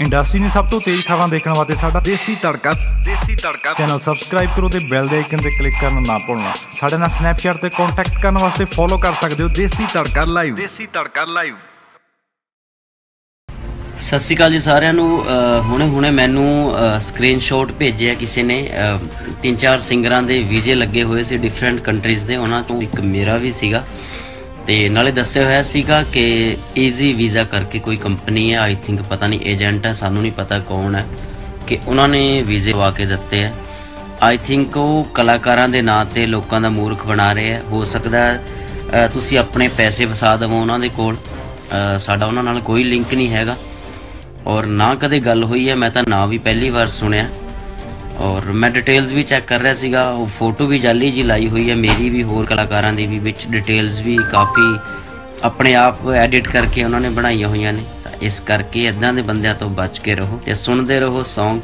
Industry ਦੀ ਸਭ ਤੋਂ ਤੇਜ਼ ਖਬਰਾਂ ਦੇਖਣ ਵਾਸਤੇ ਸਾਡਾ ਦੇਸੀ ਤੜਕਾ ਦੇਸੀ ਤੜਕਾ। ਚੈਨਲ ਸਬਸਕ੍ਰਾਈਬ ਕਰੋ ਤੇ ਬੈਲ ਦੇ ਆਈਕਨ ਤੇ ਕਲਿੱਕ ਕਰਨਾ ਨਾ ਭੁੱਲਣਾ। ਸਾਡੇ ਨਾਲ ਸਨੈਪਚੈਟ ਤੇ ਕੰਟੈਕਟ ਕਰਨ ਵਾਸਤੇ ਫੋਲੋ ਕਰ ਸਕਦੇ ਹੋ ਦੇਸੀ ਤੜਕਾ ਲਾਈਵ ਦੇਸੀ ਤੜਕਾ ਲਾਈਵ ਸਤਿ ਸ਼੍ਰੀ ਅਕਾਲ ਜੀ ਸਾਰਿਆਂ ਨੂੰ। ਹੁਣੇ ਹੁਣੇ ਮੈਨੂੰ ਸਕਰੀਨਸ਼ਾਟ ਭੇਜਿਆ ਕਿਸੇ ਨੇ। ਤਿੰਨ ਚਾਰ ਸਿੰਗਰਾਂ ਦੇ ਵੀਜ਼ੇ ਲੱਗੇ ਹੋਏ ਸੀ ਡਿਫਰੈਂਟ ਕੰਟਰੀਜ਼ ਦੇ। ਉਹਨਾਂ ਤੋਂ ਇੱਕ ਮੇਰਾ ਵੀ ਸੀਗਾ। ਤੇ ਨਾਲੇ ਦੱਸਿਆ ਹੋਇਆ ਸੀਗਾ ਕਿ ਈਜ਼ੀ ਵੀਜ਼ਾ ਕਰਕੇ ਕੋਈ ਕੰਪਨੀ ਹੈ ਆਈ ਥਿੰਕ ਪਤਾ ਨਹੀਂ ਏਜੰਟ ਹੈ ਸਾਨੂੰ ਨਹੀਂ ਪਤਾ ਕੌਣ ਹੈ ਕਿ ਉਹਨਾਂ ਨੇ ਵੀਜ਼ੇ ਵਾ ਕੇ ਦਿੱਤੇ ਹੈ ਆਈ ਥਿੰਕ ਉਹ ਕਲਾਕਾਰਾਂ ਦੇ ਨਾਂ ਤੇ ਲੋਕਾਂ ਦਾ ਮੂਰਖ ਬਣਾ ਰਹੇ ਹੈ ਹੋ ਸਕਦਾ ਤੁਸੀਂ ਆਪਣੇ ਪੈਸੇ ਵਸਾ ਦੇਵੋ ਉਹਨਾਂ ਦੇ ਕੋਲ। ਸਾਡਾ ਉਹਨਾਂ ਨਾਲ ਕੋਈ ਲਿੰਕ ਨਹੀਂ ਹੈਗਾ। ਔਰ ਨਾ ਕਦੇ ਗੱਲ ਹੋਈ ਹੈ ਮੈਂ ਤਾਂ ਨਾਂ ਵੀ ਪਹਿਲੀ ਵਾਰ ਸੁਣਿਆ। ਔਰ ਮੈਂ ਡਿਟੇਲਸ ਵੀ ਚੈੱਕ ਕਰ ਰਿਹਾ ਸੀਗਾ, ਉਹ ਫੋਟੋ ਵੀ ਜਾਲੀ ਜੀ ਲਾਈ ਹੋਈ ਹੈ, ਮੇਰੀ ਵੀ, ਹੋਰ ਕਲਾਕਾਰਾਂ ਦੀ ਵੀ, ਵਿੱਚ ਡਿਟੇਲਸ ਵੀ ਕਾਫੀ ਆਪਣੇ ਆਪ ਐਡਿਟ ਕਰਕੇ ਉਹਨਾਂ ਨੇ ਬਣਾਈਆਂ ਹੋਈਆਂ ਨੇ। ਤਾਂ ਇਸ ਕਰਕੇ ਇਦਾਂ ਦੇ ਬੰਦਿਆਂ ਤੋਂ ਬਚ ਕੇ ਰਹੋ ਤੇ ਸੁਣਦੇ ਰਹੋ Song